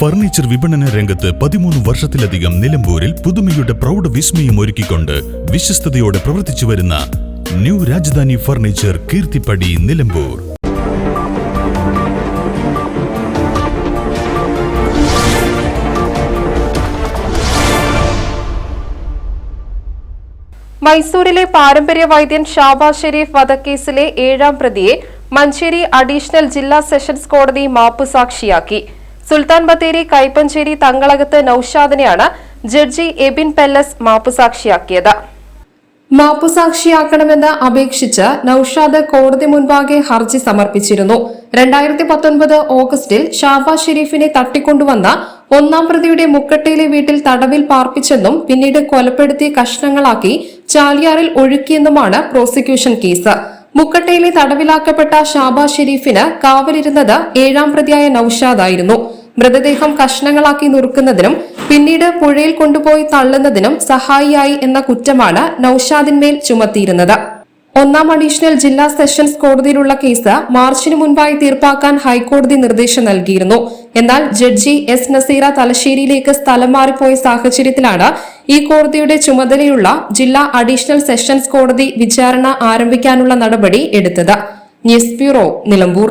Furniture വിപണന രംഗത്ത് പതിമൂന്ന് വർഷത്തിലധികം നിലമ്പൂരിൽ പുതുമയുടെ പ്രൗഢ വിസ്മയം ഒരുക്കിക്കൊണ്ട് വിശ്വസ്തയോടെ പ്രവർത്തിച്ചു വരുന്ന ന്യൂ രാജധാനി ഫർണിച്ചർ കീർത്തിപ്പടി നിലമ്പൂർ. മൈസൂരിലെ പാരമ്പര്യ വൈദ്യൻ ഷാബാസ് ഷെരീഫ് വധക്കേസിലെ ഏഴാം പ്രതിയെ മഞ്ചേരി അഡീഷണൽ ജില്ലാ സെഷൻസ് കോടതി മാപ്പുസാക്ഷിയാക്കി. സുൽത്താൻ ബത്തേരി കൈപ്പഞ്ചേരി തങ്കളകത്ത് നൌഷാദിനെയാണ് ജഡ്ജി എബിൻ പെല്ലസ് മാപ്പുസാക്ഷിയാക്കിയത്. മാപ്പുസാക്ഷിയാക്കണമെന്ന് അപേക്ഷിച്ച് നൌഷാദ് കോടതി മുൻപാകെ ഹർജി സമർപ്പിച്ചിരുന്നു. രണ്ടായിരത്തി പത്തൊൻപത് ഓഗസ്റ്റിൽ ഷാബാസ് ഷെരീഫിനെ തട്ടിക്കൊണ്ടുവന്ന ഒന്നാം പ്രതിയുടെ മുക്കട്ടയിലെ വീട്ടിൽ തടവിൽ പാർപ്പിച്ചെന്നും പിന്നീട് കൊലപ്പെടുത്തി കഷ്ണങ്ങളാക്കി ചാലിയാറിൽ ഒഴുക്കിയെന്നുമാണ് പ്രോസിക്യൂഷൻ കേസ്. മുക്കട്ടയിലെ തടവിലാക്കപ്പെട്ട ഷാബാസ് ഷെരീഫിന് കാവലിരുന്നത് ഏഴാം പ്രതിയായ നൌഷാദായിരുന്നു. മൃതദേഹം കഷ്ണങ്ങളാക്കി നുറുക്കുന്നതിനും പിന്നീട് പുഴയിൽ കൊണ്ടുപോയി തള്ളുന്നതിനും സഹായിയായി എന്ന കുറ്റമാണ് നൌഷാദിന്മേൽ ചുമത്തിയിരുന്നത്. ഒന്നാം അഡീഷണൽ ജില്ലാ സെഷൻസ് കോടതിയിലുള്ള കേസ് മാർച്ചിന് മുൻപായി തീർപ്പാക്കാൻ ഹൈക്കോടതി നിർദ്ദേശം നൽകിയിരുന്നു. എന്നാൽ ജഡ്ജി എസ് നസീറ തലശ്ശേരിയിലേക്ക് സ്ഥലം മാറിപ്പോയ സാഹചര്യത്തിലാണ് ഈ കോടതിയുടെ ചുമതലയുള്ള ജില്ലാ അഡീഷണൽ സെഷൻസ് കോടതി വിചാരണ ആരംഭിക്കാനുള്ള നടപടി എടുത്തത്. News bureau Nilambur.